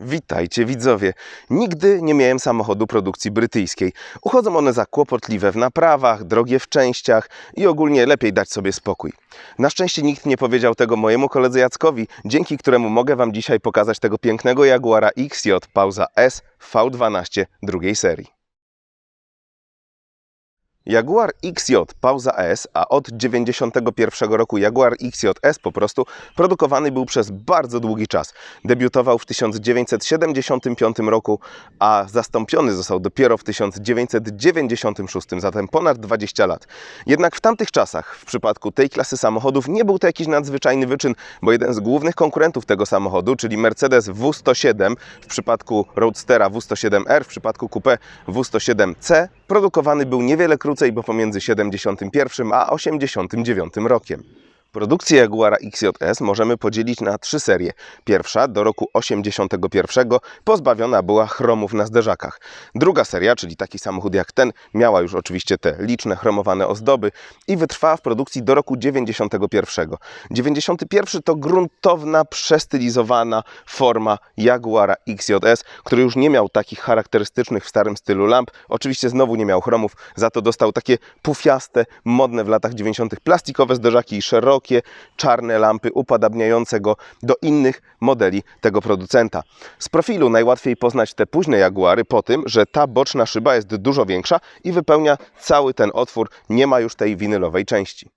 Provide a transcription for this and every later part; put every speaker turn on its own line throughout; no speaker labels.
Witajcie widzowie. Nigdy nie miałem samochodu produkcji brytyjskiej. Uchodzą one za kłopotliwe w naprawach, drogie w częściach i ogólnie lepiej dać sobie spokój. Na szczęście nikt nie powiedział tego mojemu koledze Jackowi, dzięki któremu mogę Wam dzisiaj pokazać tego pięknego Jaguara XJ Pauza S V12 drugiej serii. Jaguar XJ Pauza S, a od 91 roku Jaguar XJS po prostu produkowany był przez bardzo długi czas. Debiutował w 1975 roku, a zastąpiony został dopiero w 1996, zatem ponad 20 lat. Jednak w tamtych czasach, w przypadku tej klasy samochodów, nie był to jakiś nadzwyczajny wyczyn, bo jeden z głównych konkurentów tego samochodu, czyli Mercedes W107, w przypadku Roadstera W107R, w przypadku Coupe W107C, produkowany był niewiele krócej, bo pomiędzy 71 a 89 rokiem. Produkcję Jaguara XJS możemy podzielić na trzy serie. Pierwsza do roku 81 pozbawiona była chromów na zderzakach. Druga seria, czyli taki samochód jak ten, miała już oczywiście te liczne chromowane ozdoby i wytrwała w produkcji do roku 91. 91 to gruntowna, przestylizowana forma Jaguara XJS, który już nie miał takich charakterystycznych w starym stylu lamp. Oczywiście znowu nie miał chromów, za to dostał takie pufiaste, modne w latach 90. plastikowe zderzaki i szerokie szerokie, czarne lampy upodabniające go do innych modeli tego producenta. Z profilu najłatwiej poznać te późne Jaguary po tym, że ta boczna szyba jest dużo większa i wypełnia cały ten otwór, nie ma już tej winylowej części.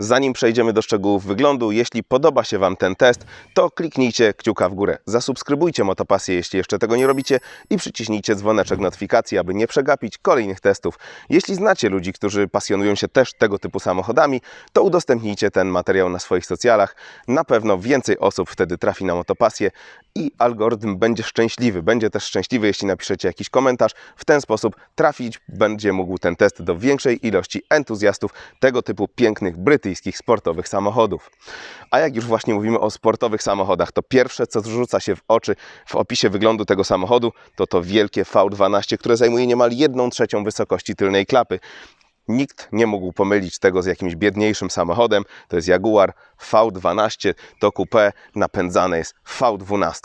Zanim przejdziemy do szczegółów wyglądu, jeśli podoba się Wam ten test, to kliknijcie kciuka w górę. Zasubskrybujcie Motopasję, jeśli jeszcze tego nie robicie i przyciśnijcie dzwoneczek notyfikacji, aby nie przegapić kolejnych testów. Jeśli znacie ludzi, którzy pasjonują się też tego typu samochodami, to udostępnijcie ten materiał na swoich socjalach. Na pewno więcej osób wtedy trafi na Motopasję i algorytm będzie szczęśliwy. Będzie też szczęśliwy, jeśli napiszecie jakiś komentarz. W ten sposób trafić będzie mógł ten test do większej ilości entuzjastów tego typu pięknych brytyjskich sportowych samochodów. A jak już właśnie mówimy o sportowych samochodach, to pierwsze, co rzuca się w oczy w opisie wyglądu tego samochodu, to to wielkie V12, które zajmuje niemal 1 trzecią wysokości tylnej klapy. Nikt nie mógł pomylić tego z jakimś biedniejszym samochodem. To jest Jaguar V12, to coupé napędzane jest V12.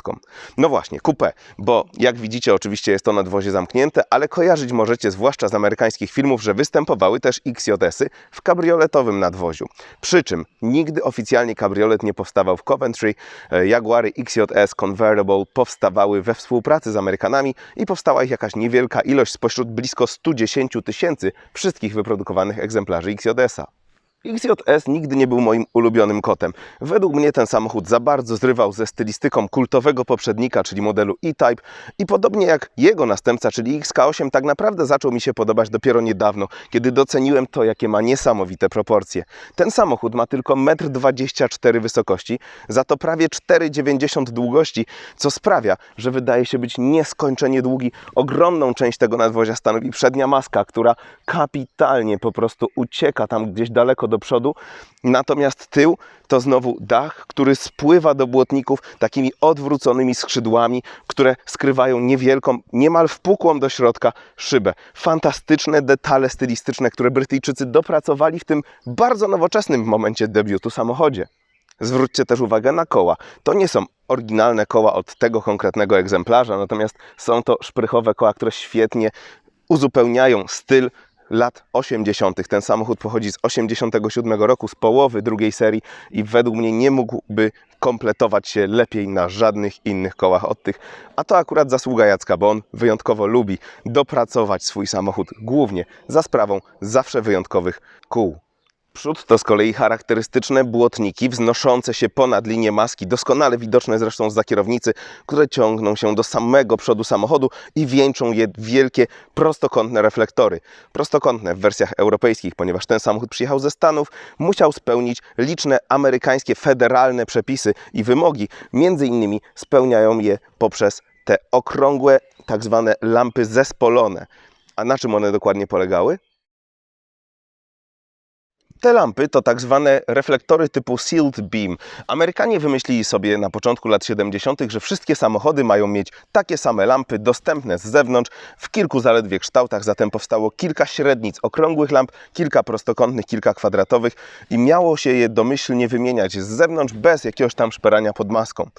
No właśnie, coupé, bo jak widzicie oczywiście jest to nadwozie zamknięte, ale kojarzyć możecie zwłaszcza z amerykańskich filmów, że występowały też XJS-y w kabrioletowym nadwoziu. Przy czym nigdy oficjalnie kabriolet nie powstawał w Coventry. E, Jaguary XJS Convertible powstawały we współpracy z Amerykanami i powstała ich jakaś niewielka ilość spośród blisko 110 tysięcy wszystkich wyprodukowanych wyprodukowanych egzemplarzy XJS-a. XJS nigdy nie był moim ulubionym kotem. Według mnie ten samochód za bardzo zrywał ze stylistyką kultowego poprzednika, czyli modelu E-Type i podobnie jak jego następca, czyli XK8, tak naprawdę zaczął mi się podobać dopiero niedawno, kiedy doceniłem to, jakie ma niesamowite proporcje. Ten samochód ma tylko 1,24 m wysokości, za to prawie 4,90 m długości, co sprawia, że wydaje się być nieskończenie długi. Ogromną część tego nadwozia stanowi przednia maska, która kapitalnie po prostu ucieka tam gdzieś daleko do przodu, natomiast tył to znowu dach, który spływa do błotników takimi odwróconymi skrzydłami, które skrywają niewielką, niemal wpukłą do środka szybę. Fantastyczne detale stylistyczne, które Brytyjczycy dopracowali w tym bardzo nowoczesnym momencie debiutu samochodzie. Zwróćcie też uwagę na koła. To nie są oryginalne koła od tego konkretnego egzemplarza, natomiast są to szprychowe koła, które świetnie uzupełniają styl lat 80. Ten samochód pochodzi z 87 roku, z połowy drugiej serii i według mnie nie mógłby kompletować się lepiej na żadnych innych kołach od tych. A to akurat zasługa Jacka, bo on wyjątkowo lubi dopracować swój samochód, głównie za sprawą zawsze wyjątkowych kół. Przód to z kolei charakterystyczne błotniki wznoszące się ponad linię maski, doskonale widoczne zresztą z kierownicy, które ciągną się do samego przodu samochodu i wieńczą je wielkie prostokątne reflektory. Prostokątne w wersjach europejskich, ponieważ ten samochód przyjechał ze Stanów, musiał spełnić liczne amerykańskie federalne przepisy i wymogi. Między innymi spełniają je poprzez te okrągłe tak zwane lampy zespolone. A na czym one dokładnie polegały? Te lampy to tak zwane reflektory typu sealed beam. Amerykanie wymyślili sobie na początku lat 70., że wszystkie samochody mają mieć takie same lampy dostępne z zewnątrz w kilku zaledwie kształtach. Zatem powstało kilka średnic okrągłych lamp, kilka prostokątnych, kilka kwadratowych i miało się je domyślnie wymieniać z zewnątrz bez jakiegoś tam szperania pod maską.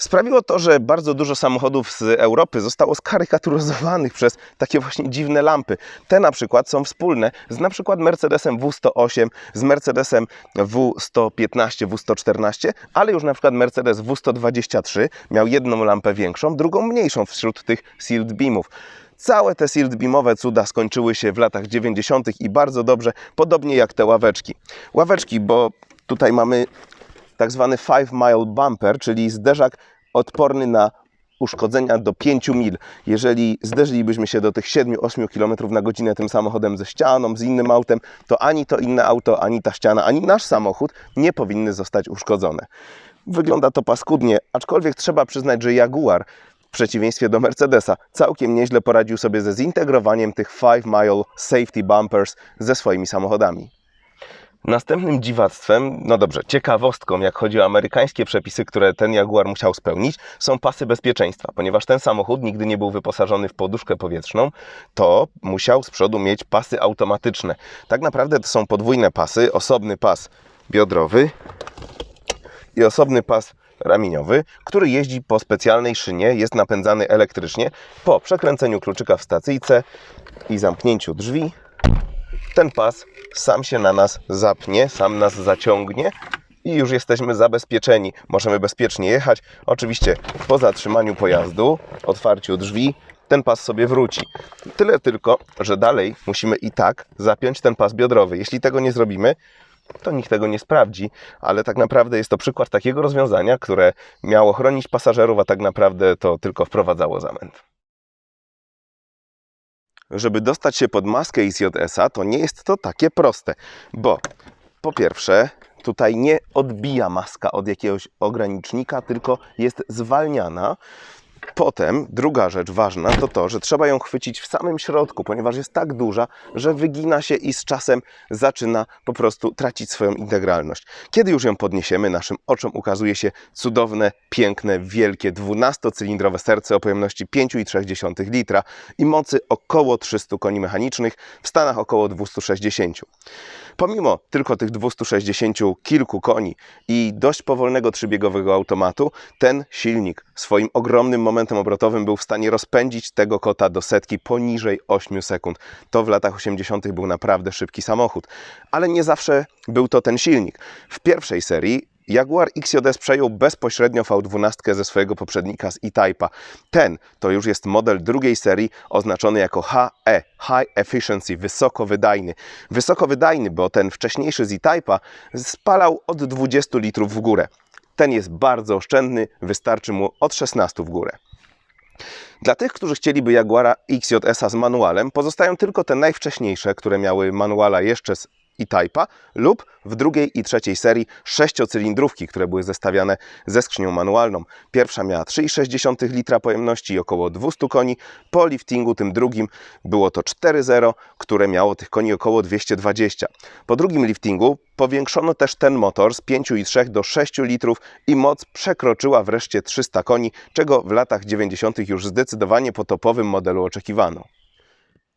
Sprawiło to, że bardzo dużo samochodów z Europy zostało skarykaturyzowanych przez takie właśnie dziwne lampy. Te na przykład są wspólne z na przykład Mercedesem W108, z Mercedesem W115, W114, ale już na przykład Mercedes W123 miał jedną lampę większą, drugą mniejszą wśród tych sealed beamów. Całe te sealed beamowe cuda skończyły się w latach 90. i bardzo dobrze, podobnie jak te ławeczki. Ławeczki, bo tutaj mamy tak zwany 5 mile bumper, czyli zderzak odporny na uszkodzenia do 5 mil. Jeżeli zderzylibyśmy się do tych 7-8 km na godzinę tym samochodem ze ścianą, z innym autem, to ani to inne auto, ani ta ściana, ani nasz samochód nie powinny zostać uszkodzone. Wygląda to paskudnie, aczkolwiek trzeba przyznać, że Jaguar w przeciwieństwie do Mercedesa całkiem nieźle poradził sobie ze zintegrowaniem tych 5 mile safety bumpers ze swoimi samochodami. Następnym dziwactwem, no dobrze, ciekawostką, jak chodzi o amerykańskie przepisy, które ten Jaguar musiał spełnić, są pasy bezpieczeństwa. Ponieważ ten samochód nigdy nie był wyposażony w poduszkę powietrzną, to musiał z przodu mieć pasy automatyczne. Tak naprawdę to są podwójne pasy, osobny pas biodrowy i osobny pas ramieniowy, który jeździ po specjalnej szynie, jest napędzany elektrycznie. Po przekręceniu kluczyka w stacyjce i zamknięciu drzwi, ten pas sam się na nas zapnie, sam nas zaciągnie i już jesteśmy zabezpieczeni. Możemy bezpiecznie jechać. Oczywiście po zatrzymaniu pojazdu, otwarciu drzwi, ten pas sobie wróci. Tyle tylko, że dalej musimy i tak zapiąć ten pas biodrowy. Jeśli tego nie zrobimy, to nikt tego nie sprawdzi, ale tak naprawdę jest to przykład takiego rozwiązania, które miało chronić pasażerów, a tak naprawdę to tylko wprowadzało zamęt. Żeby dostać się pod maskę ICJS-a, to nie jest to takie proste, bo po pierwsze, tutaj nie odbija maska od jakiegoś ogranicznika, tylko jest zwalniana. Potem druga rzecz ważna to to, że trzeba ją chwycić w samym środku, ponieważ jest tak duża, że wygina się i z czasem zaczyna po prostu tracić swoją integralność. Kiedy już ją podniesiemy, naszym oczom ukazuje się cudowne, piękne, wielkie 12-cylindrowe serce o pojemności 5,3 litra i mocy około 300 koni mechanicznych, w Stanach około 260. Pomimo tylko tych 260 kilku koni i dość powolnego trzybiegowego automatu, ten silnik swoim ogromnym momentem obrotowym był w stanie rozpędzić tego kota do setki poniżej 8 sekund. To w latach 80. był naprawdę szybki samochód, ale nie zawsze był to ten silnik. W pierwszej serii Jaguar XJS przejął bezpośrednio V12 ze swojego poprzednika z E-Type'a. Ten to już jest model drugiej serii oznaczony jako HE, High Efficiency, wysoko wydajny. Wysoko wydajny, bo ten wcześniejszy z E-Type'a spalał od 20 litrów w górę. Ten jest bardzo oszczędny, wystarczy mu od 16 w górę. Dla tych, którzy chcieliby Jaguara XJS-a z manualem, pozostają tylko te najwcześniejsze, które miały manuala jeszcze z E-Type'a lub w drugiej i trzeciej serii sześciocylindrówki, które były zestawiane ze skrzynią manualną. Pierwsza miała 3,6 litra pojemności i około 200 koni. Po liftingu tym drugim było to 4.0, które miało tych koni około 220. Po drugim liftingu powiększono też ten motor z 5,3 do 6 litrów i moc przekroczyła wreszcie 300 koni, czego w latach 90. już zdecydowanie po topowym modelu oczekiwano.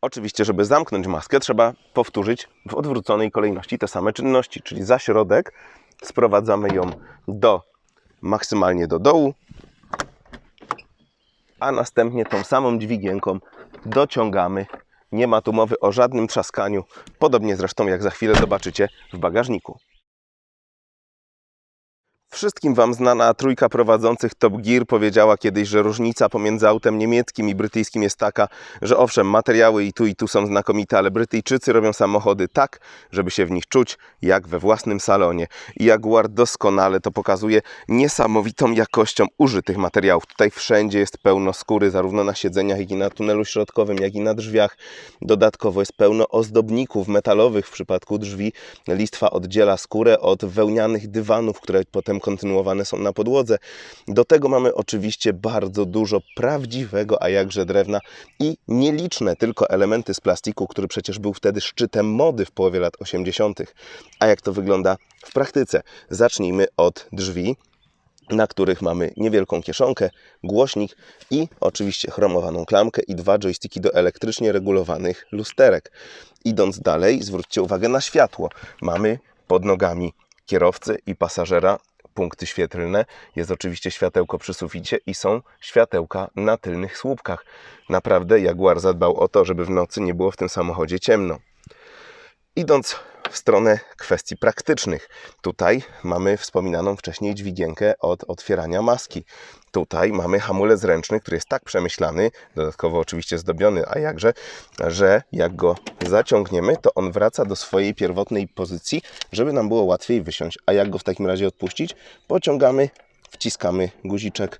Oczywiście, żeby zamknąć maskę, trzeba powtórzyć w odwróconej kolejności te same czynności, czyli za środek sprowadzamy ją do maksymalnie do dołu, a następnie tą samą dźwigienką dociągamy. Nie ma tu mowy o żadnym trzaskaniu, podobnie zresztą jak za chwilę zobaczycie w bagażniku. Wszystkim Wam znana trójka prowadzących Top Gear powiedziała kiedyś, że różnica pomiędzy autem niemieckim i brytyjskim jest taka, że owszem, materiały i tu i tu są znakomite, ale Brytyjczycy robią samochody tak, żeby się w nich czuć jak we własnym salonie. I Jaguar doskonale to pokazuje niesamowitą jakością użytych materiałów. Tutaj wszędzie jest pełno skóry, zarówno na siedzeniach, jak i na tunelu środkowym, jak i na drzwiach. Dodatkowo jest pełno ozdobników metalowych w przypadku drzwi. Listwa oddziela skórę od wełnianych dywanów, które potem kontynuowane są na podłodze. Do tego mamy oczywiście bardzo dużo prawdziwego, a jakże drewna i nieliczne tylko elementy z plastiku, który przecież był wtedy szczytem mody w połowie lat 80. A jak to wygląda w praktyce? Zacznijmy od drzwi na których mamy niewielką kieszonkę, głośnik i oczywiście chromowaną klamkę i dwa joysticki do elektrycznie regulowanych lusterek. Idąc dalej, zwróćcie uwagę na światło. Mamy pod nogami kierowcy i pasażera punkty świetlne, jest oczywiście światełko przy suficie i są światełka na tylnych słupkach. Naprawdę Jaguar zadbał o to, żeby w nocy nie było w tym samochodzie ciemno. Idąc w stronę kwestii praktycznych. Tutaj mamy wspominaną wcześniej dźwigienkę od otwierania maski. Tutaj mamy hamulec ręczny, który jest tak przemyślany, dodatkowo oczywiście zdobiony, a jakże, że jak go zaciągniemy, to on wraca do swojej pierwotnej pozycji, żeby nam było łatwiej wysiąść. A jak go w takim razie odpuścić? Pociągamy, wciskamy guziczek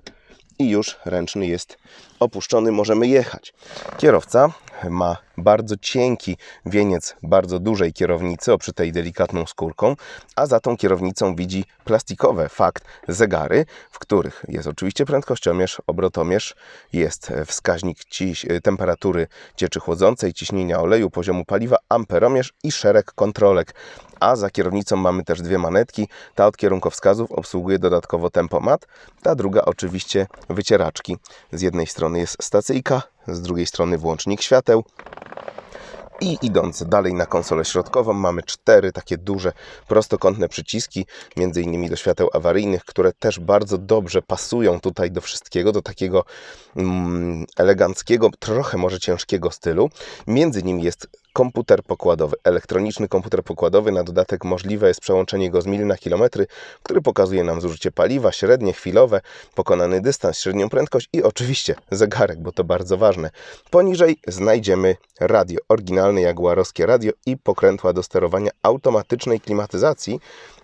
i już ręczny jest opuszczony, możemy jechać. Kierowca ma bardzo cienki wieniec bardzo dużej kierownicy, oprzytej delikatną skórką, a za tą kierownicą widzi plastikowe fakt zegary, w których jest oczywiście prędkościomierz, obrotomierz, jest wskaźnik ciś, temperatury cieczy chłodzącej, ciśnienia oleju, poziomu paliwa, amperomierz i szereg kontrolek. A za kierownicą mamy też dwie manetki. Ta od kierunkowskazów obsługuje dodatkowo tempomat, ta druga oczywiście wycieraczki. Z jednej strony jest stacyjka, z drugiej strony włącznik świateł. I idąc dalej na konsolę środkową mamy cztery takie duże prostokątne przyciski, między innymi do świateł awaryjnych, które też bardzo dobrze pasują tutaj do wszystkiego, do takiego mm, eleganckiego, trochę może ciężkiego stylu. Między nimi jest komputer pokładowy, elektroniczny komputer pokładowy. Na dodatek możliwe jest przełączenie go z mil na kilometry, który pokazuje nam zużycie paliwa, średnie, chwilowe, pokonany dystans, średnią prędkość i oczywiście zegarek, bo to bardzo ważne. Poniżej znajdziemy radio, oryginalne jaguarowskie radio i pokrętła do sterowania automatycznej klimatyzacji,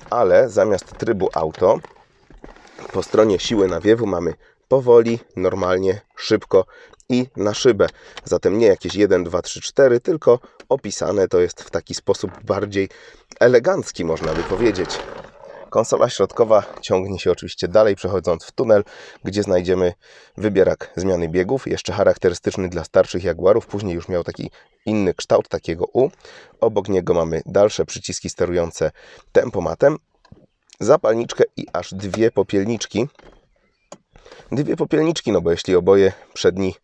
ale zamiast trybu auto po stronie siły nawiewu mamy powoli, normalnie, szybko i na szybę. Zatem nie jakieś 1, 2, 3, 4, tylko opisane to jest w taki sposób bardziej elegancki, można by powiedzieć. Konsola środkowa ciągnie się oczywiście dalej, przechodząc w tunel, gdzie znajdziemy wybierak zmiany biegów, jeszcze charakterystyczny dla starszych Jaguarów, później już miał taki inny kształt, takiego U. Obok niego mamy dalsze przyciski sterujące tempomatem, zapalniczkę i aż dwie popielniczki, dwie popielniczki, no bo jeśli oboje przedni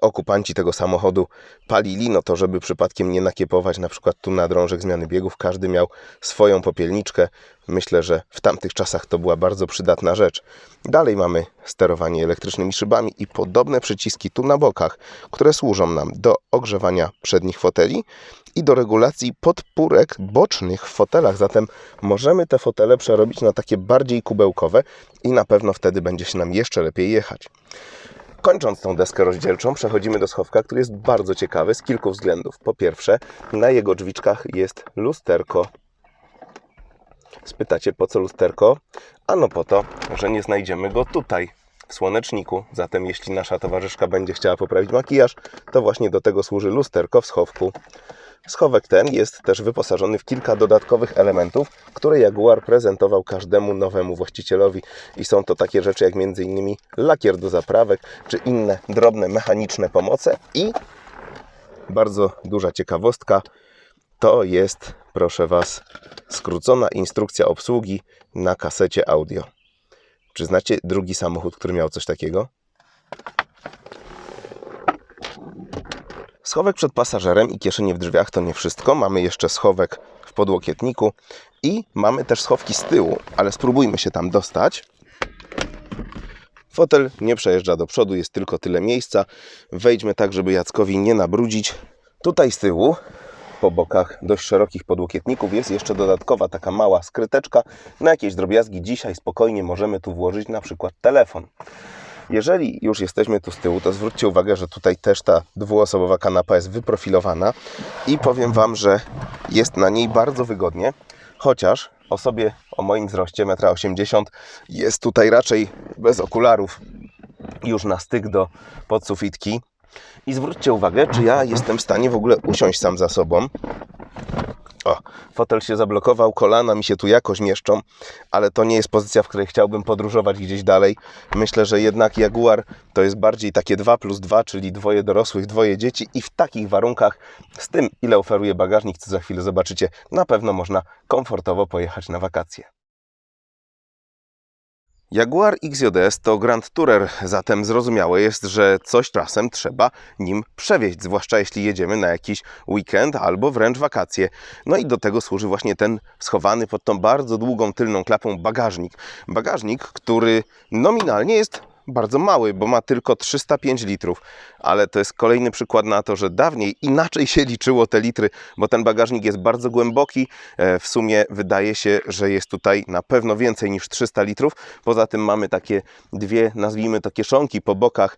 okupanci tego samochodu palili, no to żeby przypadkiem nie nakiepować na przykład tu na drążek zmiany biegów, każdy miał swoją popielniczkę. Myślę, że w tamtych czasach to była bardzo przydatna rzecz. Dalej mamy sterowanie elektrycznymi szybami i podobne przyciski tu na bokach, które służą nam do ogrzewania przednich foteli i do regulacji podpórek bocznych w fotelach. Zatem możemy te fotele przerobić na takie bardziej kubełkowe i na pewno wtedy będzie się nam jeszcze lepiej jechać. Kończąc tą deskę rozdzielczą, przechodzimy do schowka, który jest bardzo ciekawy z kilku względów. Po pierwsze, na jego drzwiczkach jest lusterko. Spytacie, po co lusterko? Ano po to, że nie znajdziemy go tutaj, w słoneczniku. Zatem jeśli nasza towarzyszka będzie chciała poprawić makijaż, to właśnie do tego służy lusterko w schowku. Schowek ten jest też wyposażony w kilka dodatkowych elementów, które Jaguar prezentował każdemu nowemu właścicielowi. I są to takie rzeczy jak m.in. lakier do zaprawek, czy inne drobne mechaniczne pomoce. I bardzo duża ciekawostka, to jest, proszę Was, skrócona instrukcja obsługi na kasecie audio. Czy znacie drugi samochód, który miał coś takiego? Schowek przed pasażerem i kieszenie w drzwiach to nie wszystko. Mamy jeszcze schowek w podłokietniku i mamy też schowki z tyłu, ale spróbujmy się tam dostać. Fotel nie przejeżdża do przodu, jest tylko tyle miejsca. Wejdźmy tak, żeby Jackowi nie nabrudzić. Tutaj z tyłu, po bokach dość szerokich podłokietników, jest jeszcze dodatkowa taka mała skryteczka na jakieś drobiazgi. Dzisiaj spokojnie możemy tu włożyć na przykład telefon. Jeżeli już jesteśmy tu z tyłu, to zwróćcie uwagę, że tutaj też ta dwuosobowa kanapa jest wyprofilowana i powiem Wam, że jest na niej bardzo wygodnie, chociaż osobie o moim wzroście 1,80 m jest tutaj raczej bez okularów już na styk do podsufitki. I zwróćcie uwagę, czy ja jestem w stanie w ogóle usiąść sam za sobą. O, fotel się zablokował, kolana mi się tu jakoś mieszczą, ale to nie jest pozycja, w której chciałbym podróżować gdzieś dalej. Myślę, że jednak Jaguar to jest bardziej takie 2 plus 2, czyli dwoje dorosłych, dwoje dzieci i w takich warunkach, z tym ile oferuje bagażnik, co za chwilę zobaczycie, na pewno można komfortowo pojechać na wakacje. Jaguar XJS to Grand Tourer, zatem zrozumiałe jest, że coś czasem trzeba nim przewieźć, zwłaszcza jeśli jedziemy na jakiś weekend albo wręcz wakacje. No i do tego służy właśnie ten schowany pod tą bardzo długą tylną klapą bagażnik. Bagażnik, który nominalnie jest bardzo mały, bo ma tylko 305 litrów, ale to jest kolejny przykład na to, że dawniej inaczej się liczyło te litry, bo ten bagażnik jest bardzo głęboki. E, W sumie wydaje się, że jest tutaj na pewno więcej niż 300 litrów. Poza tym mamy takie dwie, nazwijmy to kieszonki po bokach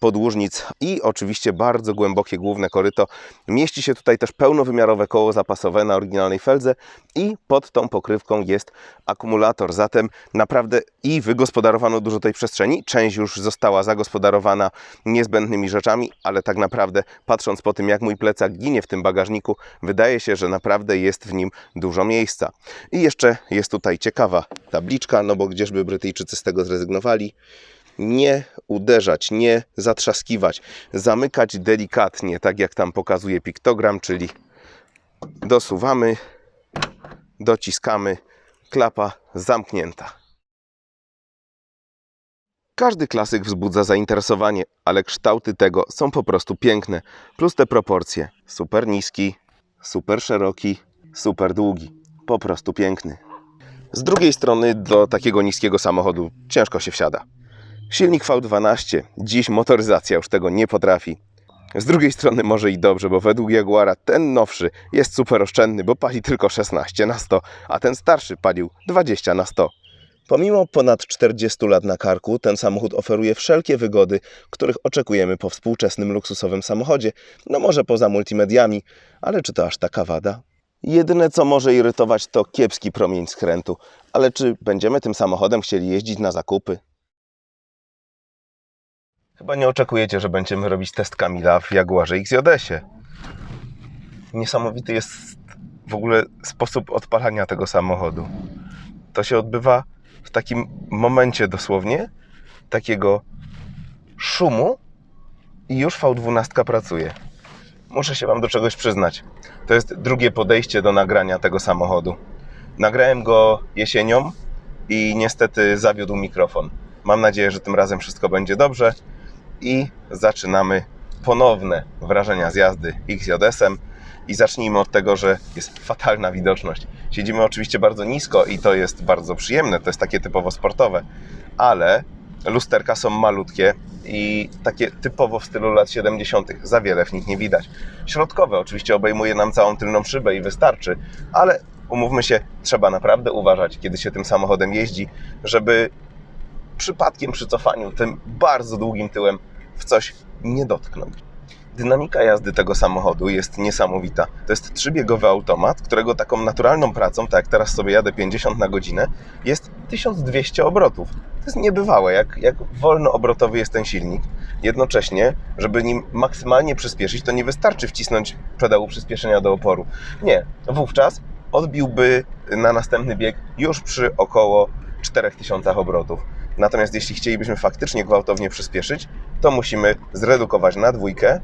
podłużnic i oczywiście bardzo głębokie główne koryto. Mieści się tutaj też pełnowymiarowe koło zapasowe na oryginalnej feldze i pod tą pokrywką jest akumulator. Zatem naprawdę i wygospodarowano dużo tej przestrzeni. Część już została zagospodarowana niezbędnymi rzeczami, ale tak naprawdę patrząc po tym, jak mój plecak ginie w tym bagażniku, wydaje się, że naprawdę jest w nim dużo miejsca. I jeszcze jest tutaj ciekawa tabliczka, no bo gdzieżby Brytyjczycy z tego zrezygnowali nie uderzać, nie zatrzaskiwać, zamykać delikatnie, tak jak tam pokazuje piktogram, czyli dosuwamy, dociskamy, klapa zamknięta. Każdy klasyk wzbudza zainteresowanie, ale kształty tego są po prostu piękne, plus te proporcje. Super niski, super szeroki, super długi. Po prostu piękny. Z drugiej strony do takiego niskiego samochodu ciężko się wsiada. Silnik V12, dziś motoryzacja już tego nie potrafi. Z drugiej strony może i dobrze, bo według Jaguara ten nowszy jest super oszczędny, bo pali tylko 16 na 100, a ten starszy palił 20 na 100. Pomimo ponad 40 lat na karku, ten samochód oferuje wszelkie wygody, których oczekujemy po współczesnym luksusowym samochodzie. No może poza multimediami, ale czy to aż taka wada? Jedyne co może irytować to kiepski promień skrętu, ale czy będziemy tym samochodem chcieli jeździć na zakupy? Chyba nie oczekujecie, że będziemy robić test Kamila w Jaguarze XJS-ie. Niesamowity jest w ogóle sposób odpalania tego samochodu. To się odbywa w takim momencie dosłownie takiego szumu i już V12 pracuje. Muszę się Wam do czegoś przyznać. To jest drugie podejście do nagrania tego samochodu. Nagrałem go jesienią i niestety zawiódł mikrofon. Mam nadzieję, że tym razem wszystko będzie dobrze i zaczynamy ponowne wrażenia z jazdy XJS-em i zacznijmy od tego, że jest fatalna widoczność. Siedzimy oczywiście bardzo nisko i to jest bardzo przyjemne, to jest takie typowo sportowe, ale lusterka są malutkie i takie typowo w stylu lat 70. Za wiele w nich nie widać. Środkowe oczywiście obejmuje nam całą tylną szybę i wystarczy, ale umówmy się, trzeba naprawdę uważać, kiedy się tym samochodem jeździ, żeby przypadkiem przy cofaniu tym bardzo długim tyłem w coś nie dotknąć. Dynamika jazdy tego samochodu jest niesamowita. To jest trzybiegowy automat, którego taką naturalną pracą, tak jak teraz sobie jadę 50 na godzinę, jest 1200 obrotów. To jest niebywałe, jak, jak wolnoobrotowy jest ten silnik. Jednocześnie, żeby nim maksymalnie przyspieszyć, to nie wystarczy wcisnąć pedału przyspieszenia do oporu. Nie, wówczas odbiłby na następny bieg już przy około 4000 obrotów. Natomiast jeśli chcielibyśmy faktycznie gwałtownie przyspieszyć, to musimy zredukować na dwójkę.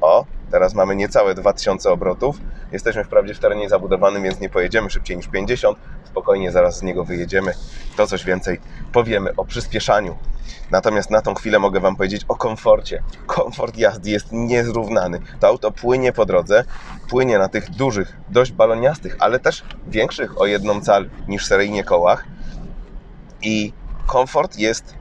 O, teraz mamy niecałe 2000 obrotów. Jesteśmy wprawdzie w terenie zabudowanym, więc nie pojedziemy szybciej niż 50. Spokojnie zaraz z niego wyjedziemy. To coś więcej powiemy o przyspieszaniu. Natomiast na tą chwilę mogę Wam powiedzieć o komforcie. Komfort jazdy jest niezrównany. To auto płynie po drodze, płynie na tych dużych, dość baloniastych, ale też większych o jedną cal niż seryjnie kołach. I komfort jest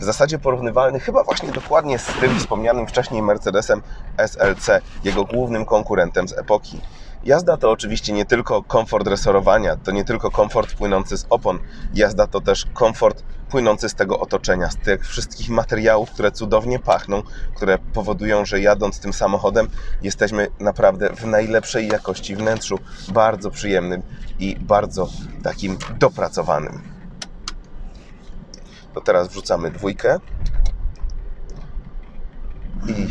w zasadzie porównywalny chyba właśnie dokładnie z tym wspomnianym wcześniej Mercedesem SLC, jego głównym konkurentem z epoki. Jazda to oczywiście nie tylko komfort resorowania, to nie tylko komfort płynący z opon. Jazda to też komfort płynący z tego otoczenia, z tych wszystkich materiałów, które cudownie pachną, które powodują, że jadąc tym samochodem jesteśmy naprawdę w najlepszej jakości wnętrzu, bardzo przyjemnym i bardzo takim dopracowanym. To teraz wrzucamy dwójkę i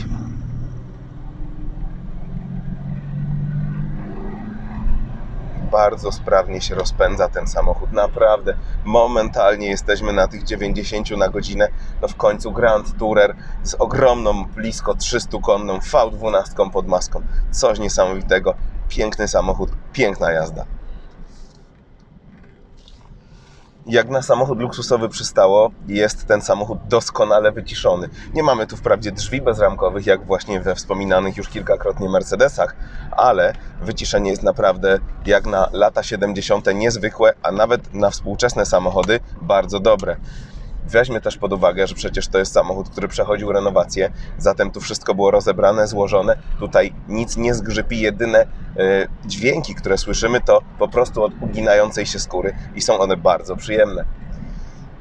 bardzo sprawnie się rozpędza ten samochód. Naprawdę, momentalnie jesteśmy na tych 90 na godzinę. No w końcu Grand Tourer z ogromną, blisko 300-konną V12 pod maską. Coś niesamowitego. Piękny samochód, piękna jazda. Jak na samochód luksusowy przystało, jest ten samochód doskonale wyciszony. Nie mamy tu wprawdzie drzwi bezramkowych, jak właśnie we wspominanych już kilkakrotnie Mercedesach, ale wyciszenie jest naprawdę jak na lata 70. niezwykłe, a nawet na współczesne samochody bardzo dobre. Weźmy też pod uwagę, że przecież to jest samochód, który przechodził renowację, zatem tu wszystko było rozebrane, złożone. Tutaj nic nie zgrzypi, jedyne e, dźwięki, które słyszymy, to po prostu od uginającej się skóry i są one bardzo przyjemne.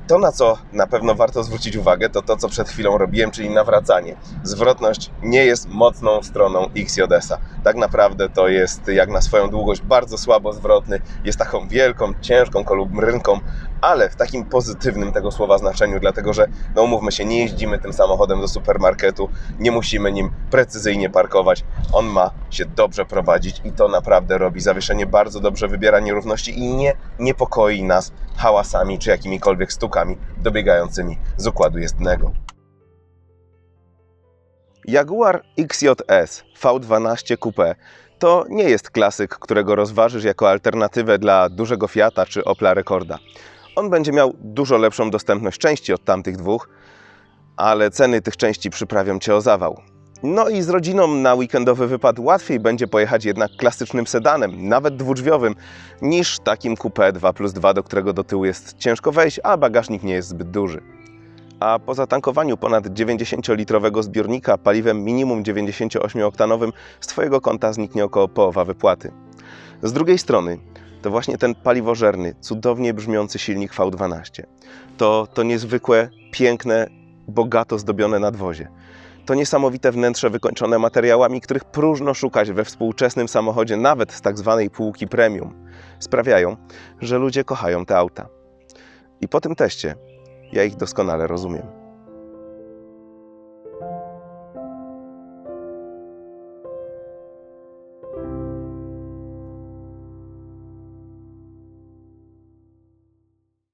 To, na co na pewno warto zwrócić uwagę, to to, co przed chwilą robiłem, czyli nawracanie. Zwrotność nie jest mocną stroną XJS-a. Tak naprawdę to jest jak na swoją długość bardzo słabo zwrotny, jest taką wielką, ciężką kolumrynką, ale w takim pozytywnym tego słowa znaczeniu, dlatego że, no umówmy się, nie jeździmy tym samochodem do supermarketu, nie musimy nim precyzyjnie parkować, on ma się dobrze prowadzić i to naprawdę robi. Zawieszenie bardzo dobrze wybiera nierówności i nie niepokoi nas hałasami czy jakimikolwiek stukami dobiegającymi z układu jezdnego. Jaguar XJS V12 Coupe to nie jest klasyk, którego rozważysz jako alternatywę dla dużego Fiata czy Opla Rekorda. On będzie miał dużo lepszą dostępność części od tamtych dwóch, ale ceny tych części przyprawią Cię o zawał. No i z rodziną na weekendowy wypad łatwiej będzie pojechać jednak klasycznym sedanem, nawet dwudrzwiowym, niż takim Coupe 2 plus 2, do którego do tyłu jest ciężko wejść, a bagażnik nie jest zbyt duży. A po zatankowaniu ponad 90-litrowego zbiornika paliwem minimum 98-oktanowym z Twojego konta zniknie około połowa wypłaty. Z drugiej strony, to właśnie ten paliwożerny, cudownie brzmiący silnik V12. To, to niezwykłe, piękne, bogato zdobione nadwozie. To niesamowite wnętrze wykończone materiałami, których próżno szukać we współczesnym samochodzie, nawet z tak zwanej półki premium. Sprawiają, że ludzie kochają te auta. I po tym teście ja ich doskonale rozumiem.